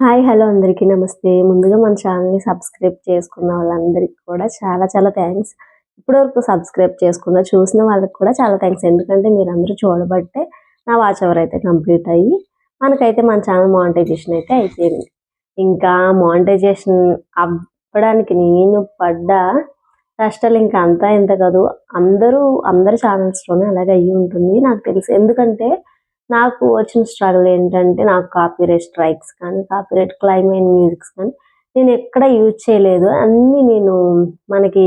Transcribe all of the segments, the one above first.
Hi hello అందరికీ నమస్తే. ముందుగా మన ఛానల్ని సబ్స్క్రైబ్ చేసుకున్న వాళ్ళందరికీ కూడా చాలా చాలా థ్యాంక్స్. ఇప్పటివరకు సబ్స్క్రైబ్ చేసుకున్న చూసిన వాళ్ళకి కూడా చాలా థ్యాంక్స్. ఎందుకంటే మీరు అందరూ చూడబట్టే నా వాచ్ అవర్ అయితే కంప్లీట్ అయ్యి మనకైతే మన ఛానల్ మానిటైజేషన్ అయితే అయిపోయింది. ఇంకా మానిటైజేషన్ అవ్వడానికి నేను పడ్డ కష్టాలు ఇంకా అంతా ఎంత కాదు అందరూ అందరి ఛానల్స్లోనే అలాగే అయ్యి ఉంటుంది నాకు తెలుసు. ఎందుకంటే నాకు వచ్చిన స్ట్రగుల్ ఏంటంటే నాకు కాపీరైట్ స్ట్రైక్స్ కానీ కాపీరైట్ క్లైమ్ మ్యూజిక్స్ కానీ నేను ఎక్కడ యూజ్ చేయలేదు. అన్నీ నేను మనకి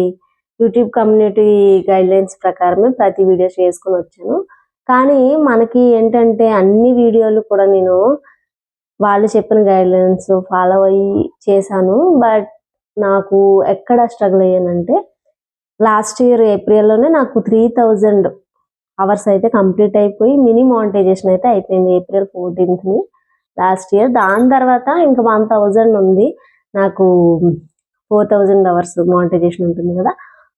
యూట్యూబ్ కమ్యూనిటీ గైడ్లైన్స్ ప్రకారమే ప్రతి వీడియో చేసుకుని వచ్చాను. కానీ మనకి ఏంటంటే అన్ని వీడియోలు కూడా నేను వాళ్ళు చెప్పిన గైడ్లైన్స్ ఫాలో అయ్యి చేశాను. బట్ నాకు ఎక్కడ స్ట్రగుల్ అయ్యానంటే లాస్ట్ ఇయర్ ఏప్రిల్లోనే నాకు త్రీ థౌజండ్ అవర్స్ అయితే కంప్లీట్ అయిపోయి మినీ మానిటైజేషన్ అయితే అయిపోయింది ఏప్రిల్ ఫోర్టీన్త్ని లాస్ట్ ఇయర్. దాని తర్వాత ఇంకా వన్ థౌజండ్ ఉంది. నాకు ఫోర్ థౌజండ్ అవర్స్ మానిటైజేషన్ ఉంటుంది కదా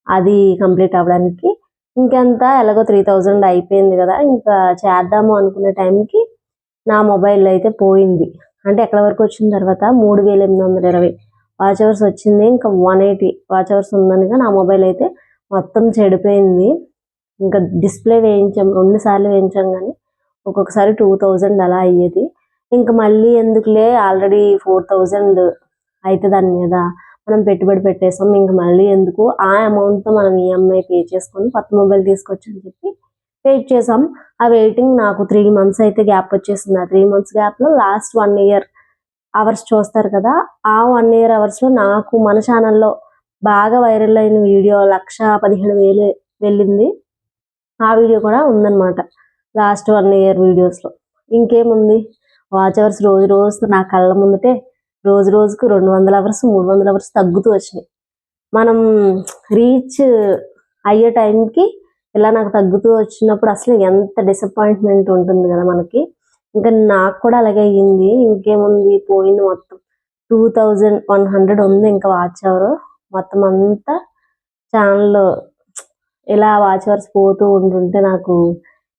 అది కంప్లీట్ అవ్వడానికి. ఇంకెంత? ఎలాగో త్రీ థౌజండ్ అయిపోయింది కదా ఇంకా చేద్దాము అనుకునే టైంకి నా మొబైల్ అయితే పోయింది. అంటే ఎక్కడ వరకు వచ్చిన తర్వాత మూడు వేల ఎనిమిది వందల ఇరవై. వాచ్ అవర్స్ వచ్చింది ఇంకా వన్ ఎయిటీ వాచ్ అవర్స్ ఉందనగా నా మొబైల్ అయితే మొత్తం చెడిపోయింది. ఇంకా డిస్ప్లే వేయించాం రెండు సార్లు వేయించాం కానీ ఒక్కొక్కసారి టూ థౌజండ్ అలా అయ్యేది. ఇంకా మళ్ళీ ఎందుకులే ఆల్రెడీ ఫోర్ థౌజండ్ అయితే దాని మీద మనం పెట్టుబడి పెట్టేసాం. ఇంకా మళ్ళీ ఎందుకు ఆ అమౌంట్తో మనం ఈఎంఐ పే చేసుకొని కొత్త మొబైల్ తీసుకొచ్చని చెప్పి వెయిట్ చేసాం. ఆ వెయిటింగ్ నాకు త్రీ మంత్స్ అయితే గ్యాప్ వచ్చేసింది. ఆ త్రీ మంత్స్ గ్యాప్లో లాస్ట్ వన్ ఇయర్ అవర్స్ చూస్తారు కదా ఆ వన్ ఇయర్ అవర్స్లో నాకు మన ఛానల్లో బాగా వైరల్ అయిన వీడియో లక్ష పదిహేడు వేలు వెళ్ళింది. ఆ వీడియో కూడా ఉందన్నమాట. లాస్ట్ వన్ ఇయర్ వీడియోస్లో ఇంకేముంది? వాచ్ అవర్స్ రోజు రోజు నా కళ్ళ ముందుటే రోజు రోజుకు రెండు వందల అవర్స్ మూడు వందల అవర్స్ తగ్గుతూ వచ్చినాయి. మనం రీచ్ అయ్యే టైంకి ఇలా నాకు తగ్గుతూ వచ్చినప్పుడు అసలు ఎంత డిసప్పాయింట్మెంట్ ఉంటుంది కదా మనకి. ఇంకా నాకు కూడా అలాగే అయ్యింది. ఇంకేముంది? పోయింది మొత్తం టూ థౌజండ్ వన్ హండ్రెడ్ ఉంది ఇంకా వాచ్ అవర్ మొత్తం అంతా ఛానల్లో ఇలా వాచ్ అవర్స్ పోతూ ఉంటుంటే నాకు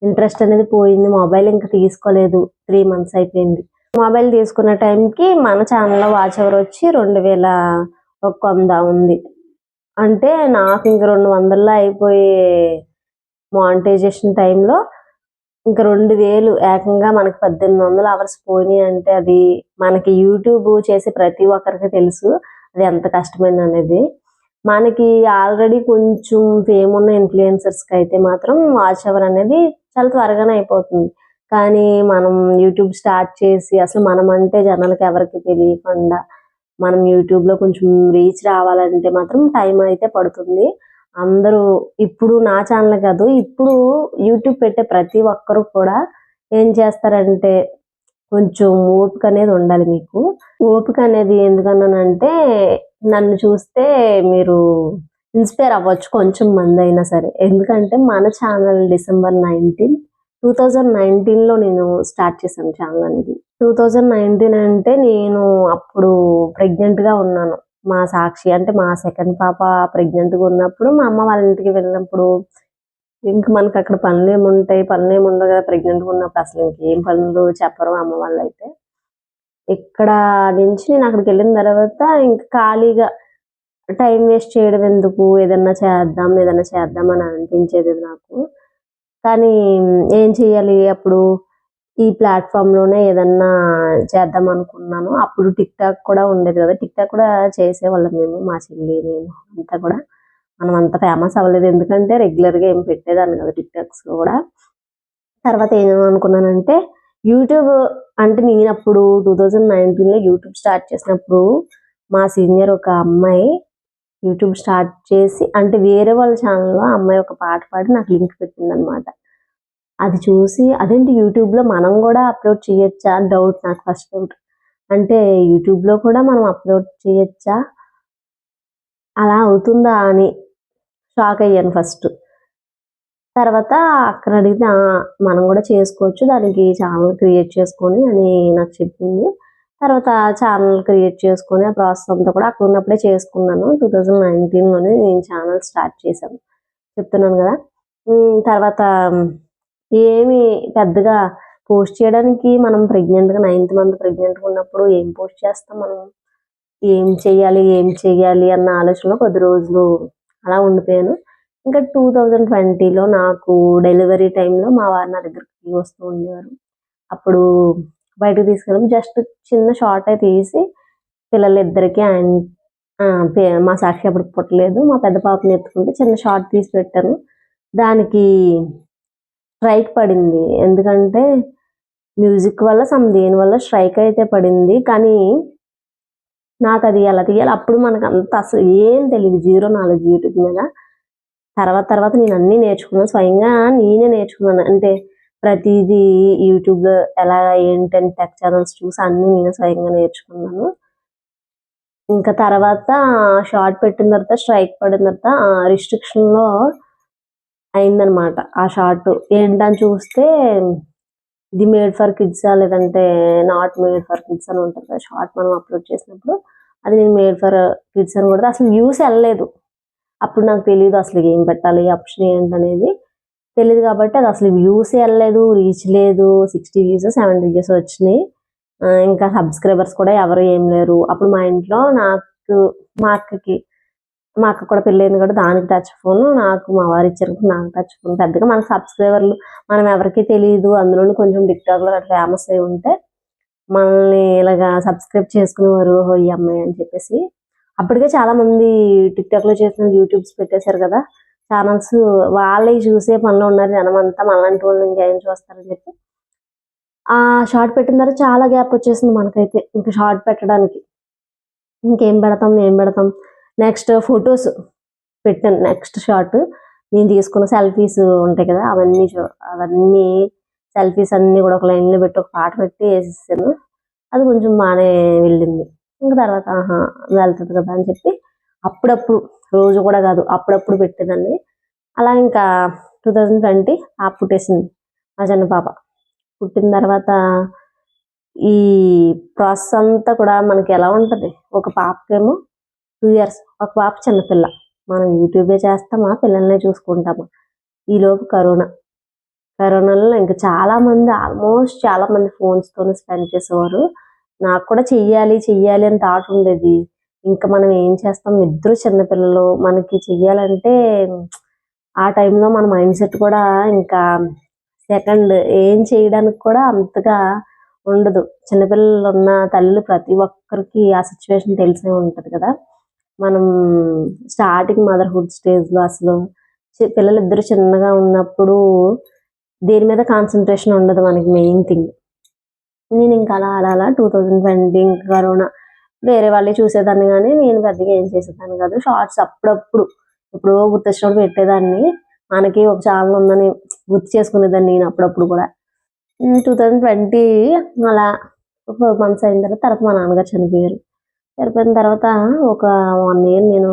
ఇంట్రెస్ట్ అనేది పోయింది. మొబైల్ ఇంకా తీసుకోలేదు. త్రీ మంత్స్ అయిపోయింది. మొబైల్ తీసుకున్న టైంకి మన ఛానల్లో వాచ్ అవర్ వచ్చి రెండు వేల ఒక వంద ఉంది. అంటే నాకు ఇంక రెండు వందల్లో అయిపోయే మానిటైజేషన్ టైంలో ఇంకా రెండు వేలు ఏకంగా మనకి పద్దెనిమిది వందల అవర్స్ పోయినాయి అంటే అది మనకి యూట్యూబ్ చేసే ప్రతి ఒక్కరికి తెలుసు. అది ఎంత కష్టమైంది అనేది. మనకి ఆల్రెడీ కొంచెం ఫేమ్ ఉన్న ఇన్ఫ్లుయెన్సర్స్కి అయితే మాత్రం వాచ్ అవర్ అనేది చాలా త్వరగానే అయిపోతుంది. కానీ మనం యూట్యూబ్ స్టార్ట్ చేసి అసలు మనం అంటే జనాలకు ఎవరికి తెలియకుండా మనం యూట్యూబ్లో కొంచెం రీచ్ రావాలంటే మాత్రం టైం అయితే పడుతుంది. అందరూ ఇప్పుడు నా ఛానల్ కాదు ఇప్పుడు యూట్యూబ్ పెట్టే ప్రతి ఒక్కరు కూడా ఏం చేస్తారంటే కొంచెం ఓపిక అనేది ఉండాలి మీకు. ఓపిక అనేది ఎందుకన్నానంటే నన్ను చూస్తే మీరు ఇన్స్పైర్ అవ్వచ్చు కొంచెం మంది అయినా సరే. ఎందుకంటే మన channel December nineteen two thousand నైన్టీన్లో నేను స్టార్ట్ చేశాను ఛానల్ అనేది. టూ థౌజండ్ నైన్టీన్ అంటే నేను అప్పుడు ప్రెగ్నెంట్గా ఉన్నాను. మా సాక్షి అంటే మా సెకండ్ పాప ప్రెగ్నెంట్గా ఉన్నప్పుడు మా అమ్మ వాళ్ళ ఇంటికి వెళ్ళినప్పుడు ఇంక మనకి అక్కడ పనులు ఏముంటాయి పనులు ఏమి ఉండవు కదా ప్రెగ్నెంట్గా ఉన్నప్పుడు అసలు ఇంకేం పనులు చెప్పరు అమ్మ వాళ్ళు అయితే ఇక్కడ నుంచి నేను అక్కడికి వెళ్ళిన తర్వాత ఇంకా ఖాళీగా టైం వేస్ట్ చేయడం ఎందుకు? ఏదన్నా చేద్దాం ఏదన్నా చేద్దాం అని అనిపించేది నాకు. కానీ ఏం చేయాలి అప్పుడు ఈ ప్లాట్ఫామ్లోనే ఏదన్నా చేద్దాం అనుకున్నాను. అప్పుడు టిక్ టాక్ కూడా ఉండేది కదా టిక్ టాక్ కూడా చేసేవాళ్ళం మేము మా చెల్లి నేను అంతా కూడా. మనం అంత ఫేమస్ అవ్వలేదు. ఎందుకంటే రెగ్యులర్గా ఏం పెట్టేదాన్ని కదా టిక్టాక్స్లో కూడా. తర్వాత ఏమనుకున్నానంటే యూట్యూబ్ అంటే నేను అప్పుడు టూ థౌజండ్ నైన్టీన్లో యూట్యూబ్ స్టార్ట్ చేసినప్పుడు మా సీనియర్ ఒక అమ్మాయి యూట్యూబ్ స్టార్ట్ చేసి అంటే వేరే వాళ్ళ ఛానల్లో అమ్మాయి ఒక పాట పాడి నాకు లింక్ పెట్టిందనమాట అది చూసి అదేంటి యూట్యూబ్లో మనం కూడా అప్లోడ్ చేయొచ్చా అని డౌట్ నాకు ఫస్ట్ డౌట్ అంటే యూట్యూబ్లో కూడా మనం అప్లోడ్ చేయొచ్చా? అలా అవుతుందా అని షాక్ అయ్యాను ఫస్ట్. తర్వాత అక్కడ అడిగితే మనం కూడా చేసుకోవచ్చు దానికి ఛానల్ క్రియేట్ చేసుకొని అని నాకు చెప్పింది. తర్వాత ఛానల్ క్రియేట్ చేసుకొని ఆ ప్రాసెస్ అంతా కూడా అక్కడ ఉన్నప్పుడే చేసుకున్నాను. టూ థౌజండ్ నైన్టీన్లోనే నేను ఛానల్ స్టార్ట్ చేశాను. చెప్తున్నాను కదా. తర్వాత ఏమి పెద్దగా పోస్ట్ చేయడానికి మనం ప్రెగ్నెంట్గా నైన్త్ మంత్ ప్రెగ్నెంట్గా ఉన్నప్పుడు ఏం పోస్ట్ చేస్తాం మనం? ఏం చేయాలి ఏం చేయాలి అన్న ఆలోచనలో కొద్ది రోజులు అలా ఉండిపోయాను. ఇంకా టూ థౌజండ్ ట్వంటీలో నాకు డెలివరీ టైంలో మా వారు నా దగ్గరికి వస్తూ ఉండేవారు. అప్పుడు బయటకు తీసుకెళ్ళి జస్ట్ చిన్న షార్ట్ అయితే తీసి పిల్లలిద్దరికీ ఆయన మా సాక్షి అప్పుడు పుట్టలేదు. మా పెద్ద పాపని ఎత్తుకుంటే చిన్న షార్ట్ తీసి పెట్టాను. దానికి స్ట్రైక్ పడింది. ఎందుకంటే మ్యూజిక్ వల్ల సమ్ దేని వల్ల స్ట్రైక్ అయితే పడింది. కానీ నాకు అది ఎలా తీయాలి? అప్పుడు మనకు అంత అసలు ఏం తెలియదు జీరో నాలెడ్జ్ యూట్యూబ్ మీద. తర్వాత తర్వాత నేను అన్నీ నేర్చుకున్నాను. స్వయంగా నేనే నేర్చుకున్నాను. అంటే ప్రతిదీ యూట్యూబ్లో ఎలా ఏంటని టెక్ ఛానల్స్ చూసి అన్నీ నేను స్వయంగా నేర్చుకున్నాను. ఇంకా తర్వాత షార్ట్ పెట్టిన తర్వాత స్ట్రైక్ పడిన తర్వాత రిస్ట్రిక్షన్లో అయిందనమాట ఆ షార్ట్. ఏంటని చూస్తే ఇది మేడ్ ఫర్ కిడ్స్ లేదంటే నాట్ మేడ్ ఫర్ కిడ్స్ అని ఉంటుంది కదా షార్ట్ మనం అప్లోడ్ చేసినప్పుడు అది నేను మేడ్ ఫర్ కిడ్స్ అని కూడా అసలు వ్యూస్ వెళ్ళలేదు. అప్పుడు నాకు తెలియదు అసలు ఏం పెట్టాలి ఆప్షన్ ఏంటనేది తెలియదు కాబట్టి అది అసలు వ్యూస్ వెళ్ళలేదు రీచ్ లేదు. సిక్స్టీ వ్యూస్ సెవెంటీ వ్యూస్ వచ్చినాయి. ఇంకా సబ్స్క్రైబర్స్ కూడా ఎవరు ఏం లేరు. అప్పుడు మా ఇంట్లో నాకు మా అక్కకి మా అక్క కూడా పెళ్ళైంది కూడా దానికి టచ్ ఫోన్ నాకు మా వారు ఇచ్చారు నాకు టచ్ ఫోన్ పెద్దగా మన సబ్స్క్రైబర్లు మనం ఎవరికీ తెలియదు అందులోనూ కొంచెం టిక్టాక్లో అట్లా ఫేమస్ అయి ఉంటే మనల్ని ఇలాగా సబ్స్క్రైబ్ చేసుకునేవారు "ఓ, ఈ అమ్మాయి అని చెప్పేసి. అప్పటికే చాలామంది టిక్టాక్లో చేసిన యూట్యూబ్స్ పెట్టేశారు కదా. ఛానల్స్ వాళ్ళే చూసే పనిలో ఉన్నారు జనం అంతా మనలాంటి వాళ్ళు ఇంకేం చూస్తారని చెప్పి. ఆ షార్ట్ పెట్టిన తర్వాత చాలా గ్యాప్ వచ్చేసింది మనకైతే ఇంకా షార్ట్ పెట్టడానికి. ఇంకేం పెడతాం ఏం పెడతాం. నెక్స్ట్ ఫొటోస్ పెట్టాను. నెక్స్ట్ షార్ట్ నేను తీసుకున్న సెల్ఫీస్ ఉంటాయి కదా అవన్నీ అవన్నీ సెల్ఫీస్ అన్నీ కూడా ఒక లైన్లో పెట్టి ఒక పాట పెట్టి వేసేసాను. అది కొంచెం బాగానే వెళ్ళింది. ఇంకా తర్వాత ఆహా వెళ్తుంది కదా అని చెప్పి అప్పుడప్పుడు రోజు కూడా కాదు అప్పుడప్పుడు పెట్టేదాన్ని అలా ఇంకా టూ థౌజండ్ ట్వంటీ ఆ పుట్టేసింది మా చిన్న పాప. పుట్టిన తర్వాత ఈ ప్రాసెస్ అంతా కూడా మనకి ఎలా ఉంటుంది? ఒక పాపకేమో టూ ఇయర్స్. ఒక పాప చిన్నపిల్ల మనం యూట్యూబే చేస్తామా? పిల్లల్నే చూసుకుంటామా? ఈలోపు కరోనా. కరోనాలో ఇంకా చాలామంది ఆల్మోస్ట్ చాలా మంది తోనే స్పెండ్ చేసేవారు. నాకు కూడా చెయ్యాలి చెయ్యాలి అని థాట్ ఉండేది. ఇంకా మనం ఏం చేస్తాం? ఇద్దరు చిన్నపిల్లలు మనకి చెయ్యాలంటే ఆ టైంలో మన మైండ్ సెట్ కూడా ఇంకా సెకండ్ ఏం చేయడానికి కూడా అంతగా ఉండదు. చిన్నపిల్లలు ఉన్న తల్లి ప్రతి ఒక్కరికి ఆ సిచ్యువేషన్ తెలిసే ఉంటుంది కదా. మనం స్టార్టింగ్ మదర్హుడ్ స్టేజ్లో అసలు పిల్లలు ఇద్దరు చిన్నగా ఉన్నప్పుడు దేని మీద కాన్సన్ట్రేషన్ ఉండదు మనకి మెయిన్ థింగ్ నేను ఇంకా అలా అలా అలా టూ థౌజండ్ ట్వంటీ ఇంకా కరోనా వేరే వాళ్ళే చూసేదాన్ని కానీ నేను పెద్దగా ఏం చేసేదాన్ని కాదు. షార్ట్స్ అప్పుడప్పుడు ఎప్పుడో గుర్తొచ్చినప్పుడు పెట్టేదాన్ని. మనకి ఒక ఛానల్ ఉందని గుర్తు చేసుకునేదాన్ని నేను అప్పుడప్పుడు కూడా. టూ థౌజండ్ ట్వంటీ అలా ఫోర్ మంత్స్ అయిన తర్వాత తర్వాత మా నాన్నగారు చనిపోయారు. సరిపోయిన తర్వాత ఒక వన్ ఇయర్ నేను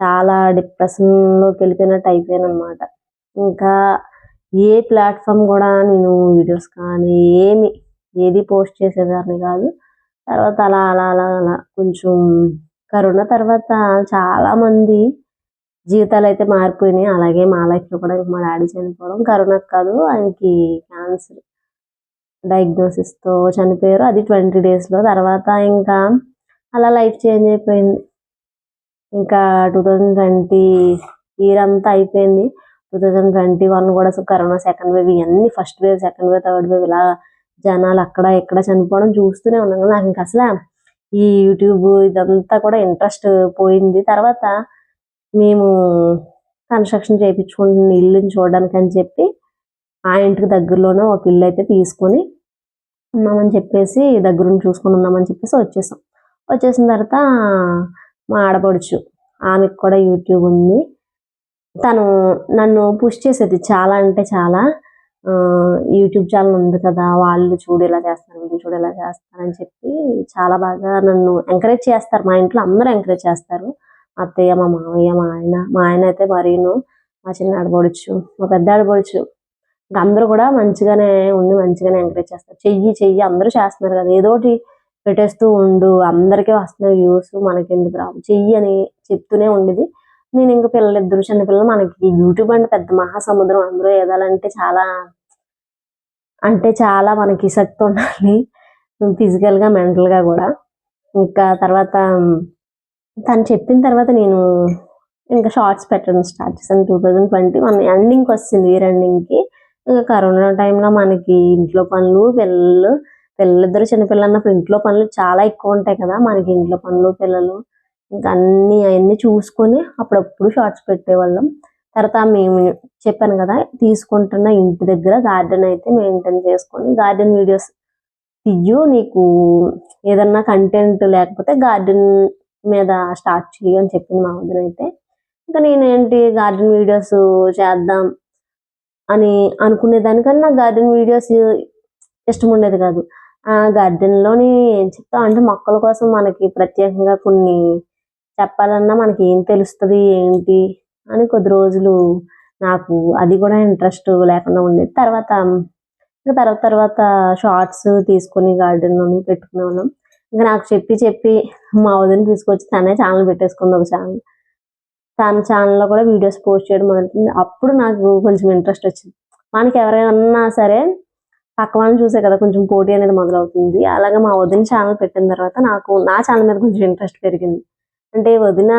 చాలా డిప్రెషన్లోకి వెళ్ళిపోయినట్టు అయిపోయాను అనమాట ఇంకా ఏ ప్లాట్ఫామ్ కూడా నేను వీడియోస్ కానీ ఏమి ఏది పోస్ట్ చేసేదాన్ని కాదు. తర్వాత అలా అలా అలా అలా కొంచెం కరోనా తర్వాత చాలామంది జీవితాలు అయితే మారిపోయినాయి. అలాగే మా లైఫ్లో కూడా మా డాడీ చనిపోవడం కరోనా కాదు ఆయనకి క్యాన్సర్ డయాగ్నోసిస్తో చనిపోయారు. అది ట్వంటీ డేస్లో తర్వాత ఇంకా అలా లైఫ్ చేంజ్ అయిపోయింది. ఇంకా టూ థౌజండ్ ట్వంటీ ఇయర్ అంతా అయిపోయింది. టూ థౌజండ్ ట్వంటీ వన్ కూడా కరోనా సెకండ్ వేవ్ ఇవన్నీ first wave second wave third wave ఇలా జనాలు అక్కడ ఇక్కడ చనిపోవడం చూస్తూనే ఉన్నాను కదా, నాకు ఇంకా అసలు ఈ యూట్యూబ్ ఇదంతా కూడా ఇంట్రెస్ట్ పోయింది. తర్వాత మేము కన్స్ట్రక్షన్ చేయించుకుంటున్న ఇల్లుని చూడడానికి అని చెప్పి ఆ ఇంటికి దగ్గరలోనే ఒక ఇల్లు అయితే తీసుకొని ఉన్నామని చెప్పేసి దగ్గరుండి చూసుకొని ఉన్నామని చెప్పేసి వచ్చేసాం. వచ్చేసిన తర్వాత మా ఆడపడుచు ఆమెకు కూడా యూట్యూబ్ ఉంది. తను నన్ను పుష్ చేసేది చాలా అంటే చాలా యూట్యూబ్ ఛానల్ ఉంది కదా వాళ్ళు చూడు ఇలా చేస్తారు వీళ్ళు చూడు ఇలా చేస్తారని చెప్పి చాలా బాగా నన్ను ఎంకరేజ్ చేస్తారు. మా ఇంట్లో అందరూ ఎంకరేజ్ చేస్తారు. అత్తయ్య మా మామయ్య మా ఆయన మా ఆయన అయితే మరీను మా చిన్న ఆడపడుచు మా పెద్ద ఆడపడుచు. ఇంకా అందరూ కూడా మంచిగానే ఉండి మంచిగానే ఎంకరేజ్ చేస్తారు. చెయ్యి చెయ్యి అందరూ చేస్తున్నారు కదా ఏదోటి పెట్టేస్తూ ఉండు అందరికీ వస్తున్నాయి వ్యూస్ మనకి ఎందుకు రావు చెయ్యి అని చెప్తూనే ఉండేది. నేను ఇంకా పిల్లలు ఇద్దరు చిన్న పిల్లలు మనకి యూట్యూబ్ అంటే పెద్ద మహాసముద్రం. అందరూ ఏదాలంటే చాలా అంటే చాలా మనకి శక్తి ఉండాలి. ఫిజికల్గా మెంటల్గా కూడా. ఇంకా తర్వాత తను చెప్పిన తర్వాత నేను ఇంకా షార్ట్స్ పెట్టడం స్టార్ట్ చేశాను. టూ థౌజండ్ ట్వంటీ వన్ ఎండింగ్కి వచ్చింది ఇయర్ ఎండింగ్కి ఇంకా కరోనా టైంలో మనకి ఇంట్లో పనులు పిల్లలు పిల్లలిద్దరు చిన్నపిల్లలు అన్నప్పుడు ఇంట్లో పనులు చాలా ఎక్కువ ఉంటాయి కదా. మనకి ఇంట్లో పనులు పిల్లలు ఇంకా అన్ని అవన్నీ చూసుకొని అప్పుడప్పుడు షార్ట్స్ పెట్టేవాళ్ళం. తర్వాత మేము చెప్పాను కదా తీసుకుంటున్న ఇంటి దగ్గర గార్డెన్ అయితే మెయింటైన్ చేసుకొని గార్డెన్ వీడియోస్ తీయు నీకు ఏదన్నా కంటెంట్ లేకపోతే గార్డెన్ మీద స్టార్ట్ చేయు అని చెప్పింది మా వదిన అయితే. ఇంకా నేను ఏంటి గార్డెన్ వీడియోస్ చేద్దాం అని అనుకునేదానికన్నా గార్డెన్ వీడియోస్ ఇష్టం ఉండేది కాదు. గార్డెన్లోని ఏం చెప్తాం అంటే మొక్కల కోసం మనకి ప్రత్యేకంగా కొన్ని చెప్పాలన్నా మనకి ఏం తెలుస్తుంది ఏంటి అని కొద్ది రోజులు నాకు అది కూడా ఇంట్రెస్ట్ లేకుండా ఉండేది. తర్వాత ఇంకా తర్వాత తర్వాత షార్ట్స్ తీసుకొని గార్డెన్లోని పెట్టుకునే వాళ్ళం. ఇంకా నాకు చెప్పి చెప్పి మా వదిని తీసుకొచ్చి తనే ఛానల్ పెట్టేసుకుంది ఒక ఛానల్. తన ఛానల్లో కూడా వీడియోస్ పోస్ట్ చేయడం మొదలుపెట్టింది. అప్పుడు నాకు కొంచెం ఇంట్రెస్ట్ వచ్చింది. మనకి ఎవరైనా సరే పక్క వాళ్ళని చూసే కదా కొంచెం పోటీ అనేది మొదలవుతుంది. అలాగే మా వదిన ఛానల్ పెట్టిన తర్వాత నాకు నా ఛానల్ మీద కొంచెం ఇంట్రెస్ట్ పెరిగింది. అంటే వదిన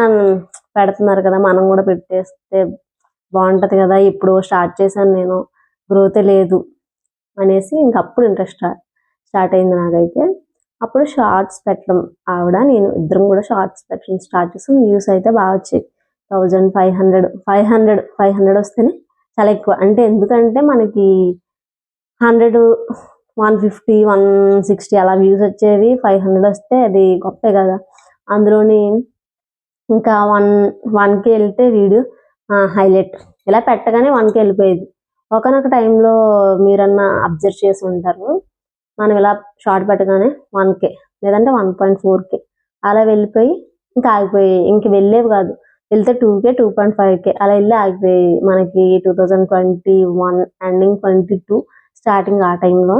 పెడుతున్నారు కదా మనం కూడా పెట్టేస్తే బాగుంటుంది కదా ఇప్పుడు స్టార్ట్ చేశాను నేను గ్రోత్ లేదు అనేసి ఇంక అప్పుడు ఇంట్రెస్ట్ స్టార్ట్ అయింది నాకైతే. అప్పుడు షార్ట్స్ పెట్టడం ఆవిడ నేను ఇద్దరం కూడా షార్ట్స్ పెట్టడం స్టార్ట్ చేసాం. వ్యూస్ అయితే బాగా వచ్చాయి. Thousand five hundred five hundred five hundred వస్తేనే చాలా ఎక్కువ. అంటే ఎందుకంటే మనకి hundred one fifty one sixty అలా వ్యూస్ వచ్చేవి. ఫైవ్ హండ్రెడ్ వస్తే అది గొప్పే కదా. అందులోని ఇంకా వన్ వన్కి వెళ్తే వీడియో హైలైట్. ఇలా పెట్టగానే వన్కి వెళ్ళిపోయేది. ఒకనొక టైంలో మీరన్నా అబ్జర్వ్ చేసి ఉంటారు. మనం ఇలా షార్ట్ పెట్టగానే వన్ కే లేదంటే వన్ పాయింట్ ఫోర్ కే అలా వెళ్ళిపోయి ఇంకా ఆగిపోయి ఇంక వెళ్ళేవి కాదు. వెళ్తే two K two point five K అలా వెళ్ళి ఆగిపోయి మనకి two thousand twenty one ending twenty two. Starting ఆ టైంలో.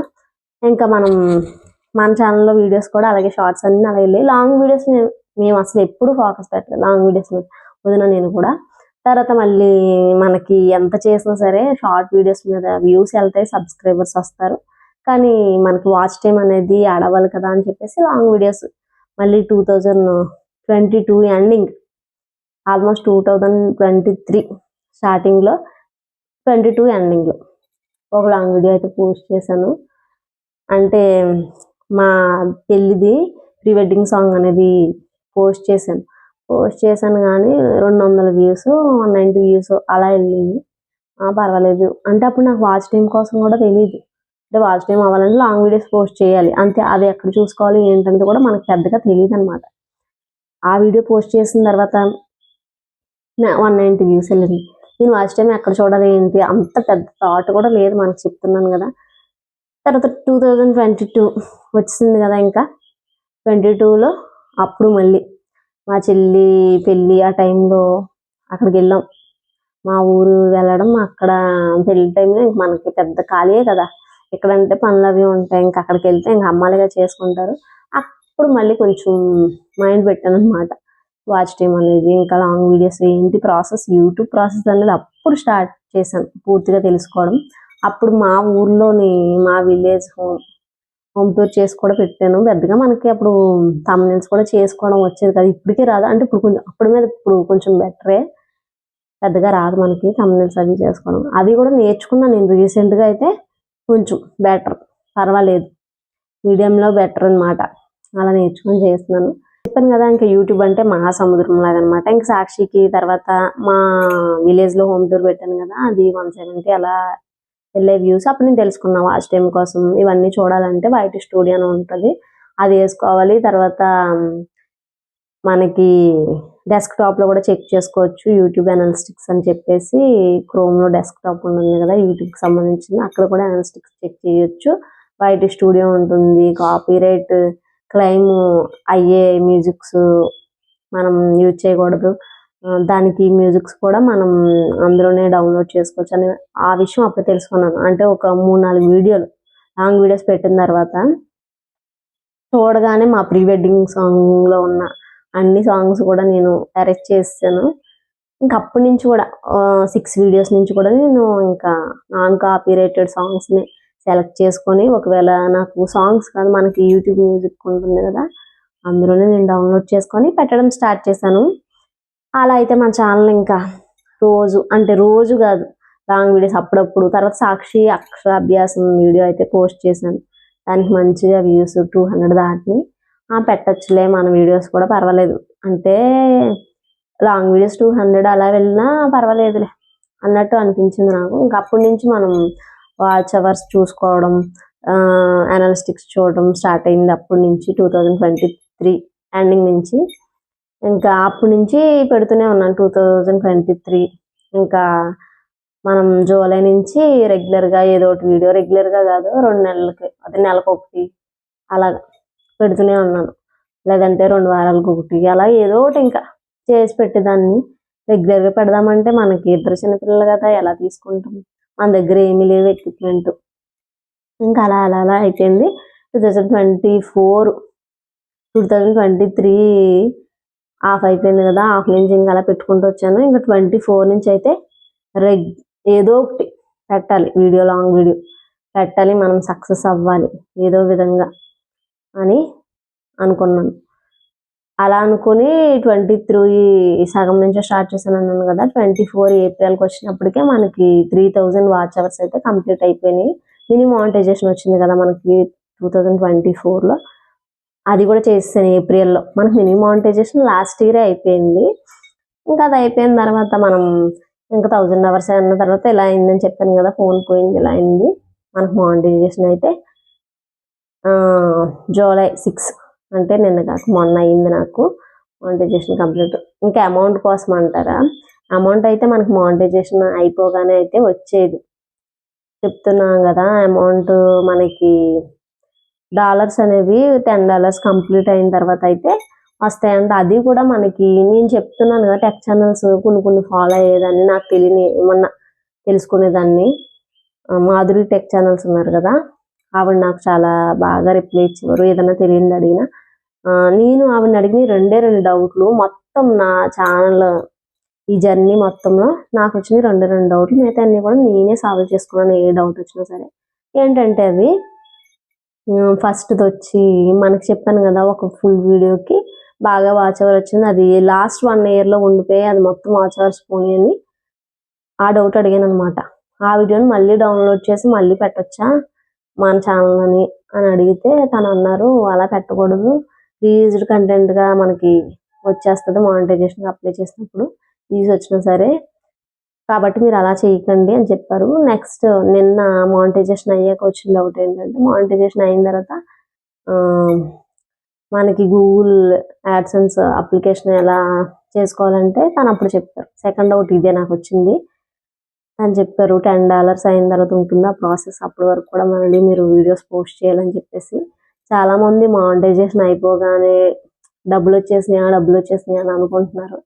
ఇంకా మనం మన ఛానల్లో వీడియోస్ కూడా అలాగే షార్ట్స్ అన్ని అలా వెళ్ళి లాంగ్ వీడియోస్ మేము అసలు ఎప్పుడు ఫోకస్ పెట్టలేదు. లాంగ్ వీడియోస్ మీద వదిన నేను కూడా. తర్వాత మళ్ళీ మనకి ఎంత చేసినా సరే షార్ట్ వీడియోస్ మీద వ్యూస్ వెళ్తాయి సబ్స్క్రైబర్స్ వస్తారు. కానీ మనకి వాచ్ టైం అనేది అడవాలి కదా అని చెప్పేసి లాంగ్ వీడియోస్ మళ్ళీ two thousand twenty two ending almost two thousand twenty three స్టార్టింగ్లో ట్వంటీ టూ ఎండింగ్లో ఒక లాంగ్ వీడియో అయితే పోస్ట్ చేశాను. అంటే మా పెళ్ళిది ప్రీ వెడ్డింగ్ సాంగ్ అనేది పోస్ట్ చేశాను. పోస్ట్ చేశాను కానీ రెండు వందల వ్యూస్ వన్ నైంటీ వ్యూస్ అలా వెళ్ళింది. పర్వాలేదు. అంటే అప్పుడు నాకు వాచ్ టైం కోసం కూడా తెలియదు అంటే వాచ్ టైం అవ్వాలంటే లాంగ్ వీడియోస్ పోస్ట్ చేయాలి. అంతే అది ఎక్కడ చూసుకోవాలి ఏంటనేది కూడా మనకు పెద్దగా తెలియదు అనమాట ఆ వీడియో పోస్ట్ చేసిన తర్వాత వన్ నైంటీ వ్యూస్ వెళ్ళింది. నేను వాచ్ టైం ఎక్కడ చూడాలి ఏంటి? అంత పెద్ద థాట్ కూడా లేదు మనకు చెప్తున్నాను కదా. తర్వాత టూ థౌజండ్ ట్వంటీ టూ వచ్చింది కదా ఇంకా. ట్వంటీ టూలో అప్పుడు మళ్ళీ మా చెల్లి పెళ్ళి ఆ టైంలో అక్కడికి వెళ్ళాం. మా ఊరు వెళ్ళడం అక్కడ పెళ్ళి టైంలో ఇంక మనకి పెద్ద ఖాళీయే కదా. ఇక్కడంటే పనులు అవి ఉంటాయి. ఇంకా అక్కడికి వెళ్తే ఇంకా అమ్మాయిగా చేసుకుంటారు. అప్పుడు మళ్ళీ కొంచెం మైండ్ పెట్టాను అనమాట వాచ్ టైం అనేది ఇంకా లాంగ్ వీడియోస్ ఏంటి ప్రాసెస్ యూట్యూబ్ ప్రాసెస్ అనేది అప్పుడు స్టార్ట్ చేశాను పూర్తిగా తెలుసుకోవడం. అప్పుడు మా ఊర్లోని మా విలేజ్ హోమ్ హోమ్ టూర్ చేసి కూడా పెట్టాను. పెద్దగా మనకి అప్పుడు తమ్నెల్స్ కూడా చేసుకోవడం వచ్చేది కదా. ఇప్పటికే రాదు. అంటే ఇప్పుడు కొంచెం అప్పుడు మీద ఇప్పుడు కొంచెం బెటరే పెద్దగా రాదు మనకి తమ్నెల్స్ అవి చేసుకోవడం. అవి కూడా నేర్చుకున్నాను నేను రీసెంట్గా అయితే. కొంచెం బెటర్ పర్వాలేదు. మీడియంలో బెటర్ అన్నమాట. అలా నేర్చుకొని చేస్తున్నాను. చెప్పాను కదా ఇంకా యూట్యూబ్ అంటే మహాసముద్రం లాగా అనమాట ఇంకా సాక్షికి తర్వాత మా విలేజ్లో హోమ్ టూర్ పెట్టాను కదా అది వన్ సెవెంటీ అలా వెళ్ళే వ్యూస్. అప్పుడు నేను తెలుసుకున్నా వాచ్ టైం కోసం. ఇవన్నీ చూడాలంటే బయట స్టూడియో అని ఉంటుంది. అది వేసుకోవాలి. తర్వాత మనకి డెస్క్ టాప్లో కూడా చెక్ చేసుకోవచ్చు. యూట్యూబ్ అనలిస్టిక్స్ అని చెప్పేసి క్రోమ్లో డెస్క్ టాప్ ఉంటుంది కదా యూట్యూబ్ సంబంధించింది. అక్కడ కూడా అనలిస్టిక్స్ చెక్ చేయొచ్చు. బయట స్టూడియో ఉంటుంది. కాపీ రైట్ క్లైమ్ అయ్యే మ్యూజిక్స్ మనం యూజ్ చేయకూడదు. దానికి మ్యూజిక్స్ కూడా మనం అందులోనే డౌన్లోడ్ చేసుకోవచ్చు అని ఆ విషయం అప్పుడు తెలుసుకున్నాను. అంటే ఒక మూడు నాలుగు వీడియోలు లాంగ్ వీడియోస్ పెట్టిన తర్వాత చూడగానే మా ప్రీ వెడ్డింగ్ సాంగ్లో ఉన్న అన్ని సాంగ్స్ కూడా నేను అరెస్ట్ చేసాను ఇంకా అప్పటి నుంచి కూడా సిక్స్ వీడియోస్ నుంచి కూడా నేను ఇంకా నాన్ కాపీ సాంగ్స్ని సెలెక్ట్ చేసుకొని ఒకవేళ నాకు సాంగ్స్ కాదు మనకి యూట్యూబ్ మ్యూజిక్ ఉంటుంది కదా అందులోనే నేను డౌన్లోడ్ చేసుకొని పెట్టడం స్టార్ట్ చేశాను. అలా అయితే మన ఛానల్ ఇంకా రోజు అంటే రోజు కాదు లాంగ్ వీడియోస్ అప్పుడప్పుడు తర్వాత సాక్షి అక్షరాభ్యాసం వీడియో అయితే పోస్ట్ చేశాను. దానికి మంచిగా వ్యూస్ టూ హండ్రెడ్ దాటిని పెట్టచ్చులే మన వీడియోస్ కూడా పర్వాలేదు. అంటే లాంగ్ వీడియోస్ టూ హండ్రెడ్ అలా వెళ్ళినా పర్వాలేదులే అన్నట్టు అనిపించింది నాకు. ఇంకా అప్పటి నుంచి మనం వాచ్ అవర్స్ చూసుకోవడం అనలిస్టిక్స్ చూడడం స్టార్ట్ అయింది అప్పటి నుంచి two thousand twenty three ending నుంచి. ఇంకా అప్పటి నుంచి పెడుతూనే ఉన్నాను టూ థౌజండ్ ట్వంటీ త్రీ ఇంకా మనం జూలై నుంచి రెగ్యులర్గా ఏదో ఒకటి వీడియో రెగ్యులర్గా కాదు రెండు నెలలకి అదే నెలకు ఒకటి అలా పెడుతూనే ఉన్నాను. లేదంటే రెండు వారాలకు ఒకటి అలా ఏదో ఒకటి ఇంకా చేసి పెట్టేదాన్ని. రెగ్యులర్గా పెడదామంటే మనకి ఇద్దరు చిన్నపిల్లలు కదా ఎలా తీసుకుంటాం? మన దగ్గర ఏమీ లేవు ఎక్విప్మెంట్ ఇంకా అలా అలా అలా అయిపోయింది. Two thousand twenty four two thousand twenty three off అయిపోయింది కదా ఆఫ్ నుంచి ఇంకా అలా పెట్టుకుంటూ వచ్చాను. ఇంకా ట్వంటీ ఫోర్ నుంచి అయితే రెగ్ ఏదో ఒకటి పెట్టాలి వీడియో లాంగ్ వీడియో పెట్టాలి మనం సక్సెస్ అవ్వాలి ఏదో విధంగా అని అనుకున్నాను. అలా అనుకుని ట్వంటీ త్రీ సగం నుంచి స్టార్ట్ చేశాను అన్నాను కదా. ట్వంటీ ఫోర్ ఏప్రిల్కి వచ్చినప్పటికే మనకి త్రీ థౌజండ్ వాచ్ అవర్స్ అయితే కంప్లీట్ అయిపోయినాయి. మినీ మానిటైజేషన్ వచ్చింది కదా మనకి టూ థౌజండ్ ట్వంటీ ఫోర్లో. అది కూడా చేస్తాను ఏప్రిల్లో. మనకి మినీ మానిటైజేషన్ లాస్ట్ ఇయరే అయిపోయింది. ఇంకా అది అయిపోయిన తర్వాత మనం ఇంకా థౌజండ్ అవర్స్ అయిన తర్వాత ఇలా అయిందని చెప్పాను కదా ఫోన్ పోయింది ఇలా అయింది. మనకు మానిటైజేషన్ అయితే జూలై సిక్స్ అంటే నిన్న కాక మొన్న అయింది నాకు మానిటైజేషన్ కంప్లీట్ ఇంకా అమౌంట్ కోసం అంటారా? అమౌంట్ అయితే మనకు మానిటైజేషన్ అయిపోగానే అయితే వచ్చేది. చెప్తున్నాం కదా అమౌంట్ మనకి డాలర్స్ అనేవి టెన్ డాలర్స్ కంప్లీట్ అయిన తర్వాత అయితే వస్తాయంట అది కూడా మనకి నేను చెప్తున్నాను కదా టెక్ ఛానల్స్ కొన్ని కొన్ని ఫాలో అయ్యేదాన్ని నాకు తెలియని ఏమన్నా తెలుసుకునేదాన్ని. మాధురి టెక్ ఛానల్స్ ఉన్నారు కదా ఆవిడ నాకు చాలా బాగా రిప్లై ఇచ్చేవారు. ఏదైనా తెలియదు అడిగినా నేను ఆవిడని అడిగిన రెండే రెండు డౌట్లు మొత్తం నా ఛానల్ ఈ జర్నీ మొత్తంలో నాకు వచ్చిన రెండు రెండు డౌట్లు మిగతా అన్నీ కూడా నేనే సాల్వ్ చేసుకున్నాను ఏ డౌట్ వచ్చినా సరే. ఏంటంటే అవి ఫస్ట్ది వచ్చి మనకి చెప్పాను కదా ఒక ఫుల్ వీడియోకి బాగా వాచ్ అవర్ వచ్చింది. అది లాస్ట్ వన్ ఇయర్లో ఉండిపోయి అది మొత్తం వాచ్ అవర్స్ పోయి అని ఆ డౌట్ అడిగాను అనమాట ఆ వీడియోని మళ్ళీ డౌన్లోడ్ చేసి మళ్ళీ పెట్టొచ్చా? మన ఛానల్ అని అని అడిగితే తను అన్నారు అలా పెట్టకూడదు. రీయూజ్డ్ కంటెంట్గా మనకి వచ్చేస్తుంది మానిటైజేషన్ అప్లై చేసినప్పుడు వ్యూస్ వచ్చినా సరే. కాబట్టి మీరు అలా చేయకండి అని చెప్పారు. నెక్స్ట్ నిన్న మానిటైజేషన్ అయ్యాక వచ్చింది ఒకటి ఏంటంటే మానిటైజేషన్ అయిన తర్వాత మనకి గూగుల్ యాడ్సెన్స్ అప్లికేషన్ ఎలా చేసుకోవాలంటే తను అప్పుడు చెప్పారు. సెకండ్ ఒకటి ఇదే నాకు వచ్చింది. అని చెప్పారు. టెన్ డాలర్స్ అయిన తర్వాత ఉంటుంది ఆ ప్రాసెస్. అప్పటి వరకు కూడా మళ్ళీ మీరు వీడియోస్ పోస్ట్ చేయాలని చెప్పేసి చాలామంది మానిటైజేషన్ అయిపోగానే డబ్బులు వచ్చేసినాయా డబ్బులు వచ్చేసినాయా అని అనుకుంటున్నారు.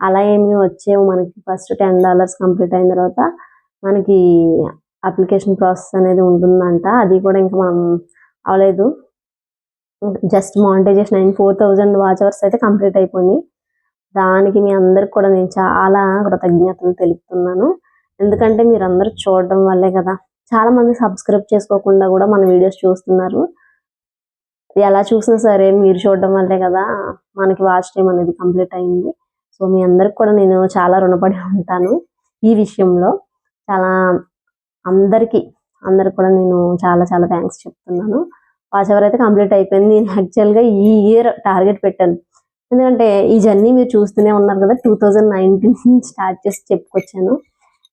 అలా ఏమి వచ్చేవి మనకి. ఫస్ట్ టెన్ డాలర్స్ కంప్లీట్ అయిన తర్వాత మనకి అప్లికేషన్ ప్రాసెస్ అనేది ఉంటుందంట. అది కూడా ఇంకా మనం అవలేదు. జస్ట్ మానిటైజేషన్ అయిన ఫోర్ థౌజండ్ వాచ్ అవర్స్ అయితే కంప్లీట్ అయిపోయింది దానికి మీ అందరికి కూడా నేను చాలా కృతజ్ఞతలు తెలుపుతున్నాను. ఎందుకంటే మీరు అందరూ చూడడం వల్లే కదా. చాలా మంది సబ్స్క్రైబ్ చేసుకోకుండా కూడా మన వీడియోస్ చూస్తున్నారు. ఎలా చూసినా సరే మీరు చూడడం వల్లే కదా మనకి వాచ్ టైం అనేది కంప్లీట్ అయింది. సో మీ అందరికి కూడా నేను చాలా రుణపడి ఉంటాను ఈ విషయంలో. చాలా అందరికీ అందరికి కూడా నేను చాలా చాలా థ్యాంక్స్ చెప్తున్నాను. వాచ్ అవర్ అయితే కంప్లీట్ అయిపోయింది నేను యాక్చువల్గా ఈ ఇయర్ టార్గెట్ పెట్టాను. ఎందుకంటే ఈ జర్నీ మీరు చూస్తూనే ఉన్నారు కదా టూ థౌజండ్ నైన్టీన్ స్టార్ట్ చేసి చెప్పుకొచ్చాను.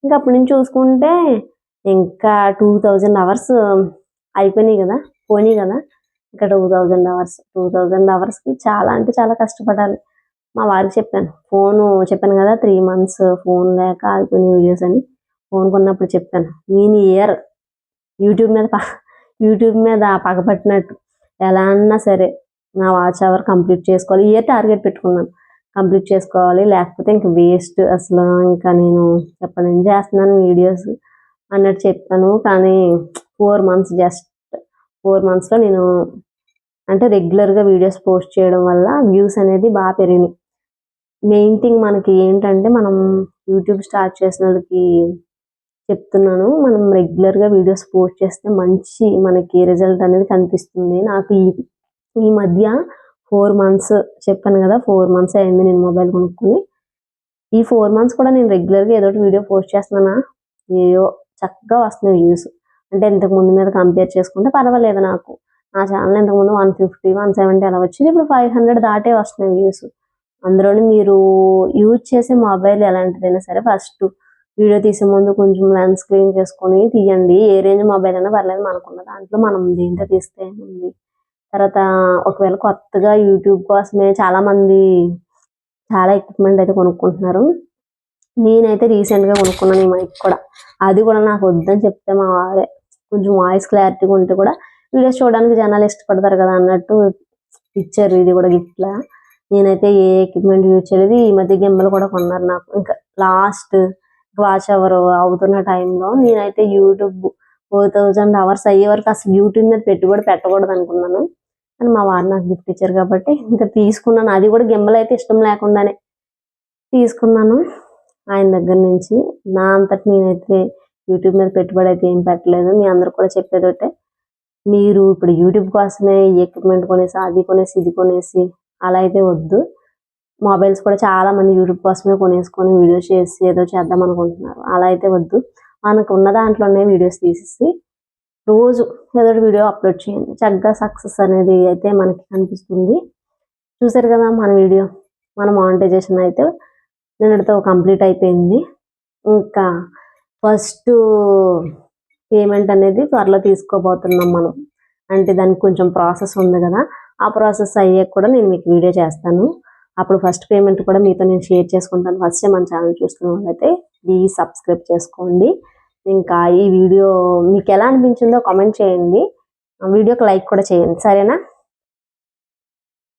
ఇంకా అప్పటి నుంచి చూసుకుంటే ఇంకా టూ థౌజండ్ అవర్స్ అయిపోయినాయి కదా పోయినాయి కదా. ఇంకా two thousand hours two thousand అవర్స్కి చాలా అంటే చాలా కష్టపడాలి. మా వారికి చెప్పాను ఫోను చెప్పాను కదా త్రీ మంత్స్ ఫోన్ లేక ఆగిపోయిన వీడియోస్ అని. ఫోన్ కొన్నప్పుడు చెప్పాను నేను ఇయర్ యూట్యూబ్ మీద ప- యూట్యూబ్ మీద పగపట్టినట్టు ఎలా అన్నా సరే నా వాచ్ అవర్ కంప్లీట్ చేసుకోవాలి. ఇయర్ టార్గెట్ పెట్టుకున్నాను. కంప్లీట్ చేసుకోవాలి. లేకపోతే ఇంక వేస్ట్ అసలు ఇంకా నేను ఎప్పటి నుంచి చేస్తున్నాను వీడియోస్ అన్నట్టు చెప్పాను. కానీ ఫోర్ మంత్స్ జస్ట్ ఫోర్ మంత్స్లో నేను అంటే రెగ్యులర్గా వీడియోస్ పోస్ట్ చేయడం వల్ల వ్యూస్ అనేది బాగా పెరిగినాయి. మెయిన్ థింగ్ మనకి ఏంటంటే మనం యూట్యూబ్ స్టార్ట్ చేసిన వాళ్ళకి చెప్తున్నాను. మనం రెగ్యులర్గా వీడియోస్ పోస్ట్ చేస్తే మంచి మనకి రిజల్ట్ అనేది కనిపిస్తుంది. నాకు ఈ ఈ మధ్య ఫోర్ మంత్స్ చెప్పాను కదా ఫోర్ మంత్స్ అయింది నేను మొబైల్ కొనుక్కుని. ఈ ఫోర్ మంత్స్ కూడా నేను రెగ్యులర్గా ఏదో ఒకటి వీడియో పోస్ట్ చేస్తున్నానా? ఏయో చక్కగా వస్తున్నాయి వ్యూస్. అంటే ఇంతకు ముందు మీద కంపేర్ చేసుకుంటే పర్వాలేదు నాకు. నా ఛానల్ ఇంతకుముందు వన్ ఫిఫ్టీ వన్ సెవెంటీ అలా వచ్చింది. ఇప్పుడు ఫైవ్ హండ్రెడ్ దాటే వస్తున్నాయి వ్యూస్. అందులోని మీరు యూజ్ చేసే మొబైల్ ఎలాంటిదైనా సరే ఫస్ట్ వీడియో తీసే ముందు కొంచెం లెన్స్ క్లీన్ చేసుకొని తీయండి. ఏ రేంజ్ మొబైల్ అయినా పర్లేదు మనకున్న దాంట్లో మనం దేంతో తీస్తే ఉంది తర్వాత ఒకవేళ కొత్తగా యూట్యూబ్ కోసమే చాలా మంది చాలా ఎక్విప్మెంట్ అయితే కొనుక్కుంటున్నారు. నేనైతే రీసెంట్గా గా కొనుక్కున్నాను ఈ మైక్ కూడా. అది కూడా నాకు వద్దని చెప్తే మా వారే కొంచెం వాయిస్ క్లారిటీగా ఉంటే కూడా వీడియోస్ చూడడానికి జనాలు ఇష్టపడతారు కదా అన్నట్టు ఇచ్చారు. ఇది కూడా గిఫ్ట్లా నేనైతే ఏ ఎక్విప్మెంట్ యూజ్ చేయలేదు. ఈ మధ్య గిమ్మలు కూడా కొన్నారు నాకు. ఇంకా లాస్ట్ వాచ్ అవర్ అవుతున్న టైంలో నేనైతే యూట్యూబ్ ఫోర్ థౌజండ్ అవర్స్ అయ్యే వరకు అసలు యూట్యూబ్ మీద పెట్టుబడి పెట్టకూడదు అనుకున్నాను. అని మా వారు నాకు గిఫ్ట్ ఇచ్చారు కాబట్టి ఇంకా తీసుకున్నాను. అది కూడా గిమ్మలు అయితే ఇష్టం లేకుండానే తీసుకున్నాను. ఆయన దగ్గర నుంచి నా అంతటి నేనైతే యూట్యూబ్ మీద పెట్టుబడి అయితే ఏం పెట్టలేదు. మీ అందరు కూడా చెప్పేది మీరు ఇప్పుడు యూట్యూబ్ కోసమే ఎక్విప్మెంట్ కొనేసి అది కొనేసి ఇది కొనేసి అలా అయితే వద్దు. మొబైల్స్ కూడా చాలా మంది యూట్యూబ్ కోసమే కొనేసుకొని వీడియోస్ చేసి ఏదో చేద్దాం అనుకుంటున్నారు. అలా అయితే వద్దు. మనకు ఉన్న దాంట్లోనే వీడియోస్ తీసేసి రోజు ఏదో వీడియో అప్లోడ్ చేయండి. చక్కగా సక్సెస్ అనేది అయితే మనకి కనిపిస్తుంది. చూసారు కదా మన వీడియో మన మానిటైజేషన్ అయితే నిన్నటితో కంప్లీట్ అయిపోయింది. ఇంకా ఫస్ట్ పేమెంట్ అనేది త్వరలో తీసుకోబోతున్నాం మనం. అంటే దానికి కొంచెం ప్రాసెస్ ఉంది కదా. ఆ ప్రాసెస్ అయ్యాక కూడా నేను మీకు వీడియో చేస్తాను. అప్పుడు ఫస్ట్ పేమెంట్ కూడా మీతో నేను షేర్ చేసుకుంటాను. ఫస్ట్ మన ఛానల్ చూస్తున్న వాళ్ళైతే ప్లీజ్ సబ్స్క్రైబ్ చేసుకోండి. ఇంకా ఈ వీడియో మీకు ఎలా అనిపించిందో కామెంట్ చేయండి. ఆ వీడియోకి లైక్ కూడా చేయండి. సరేనా?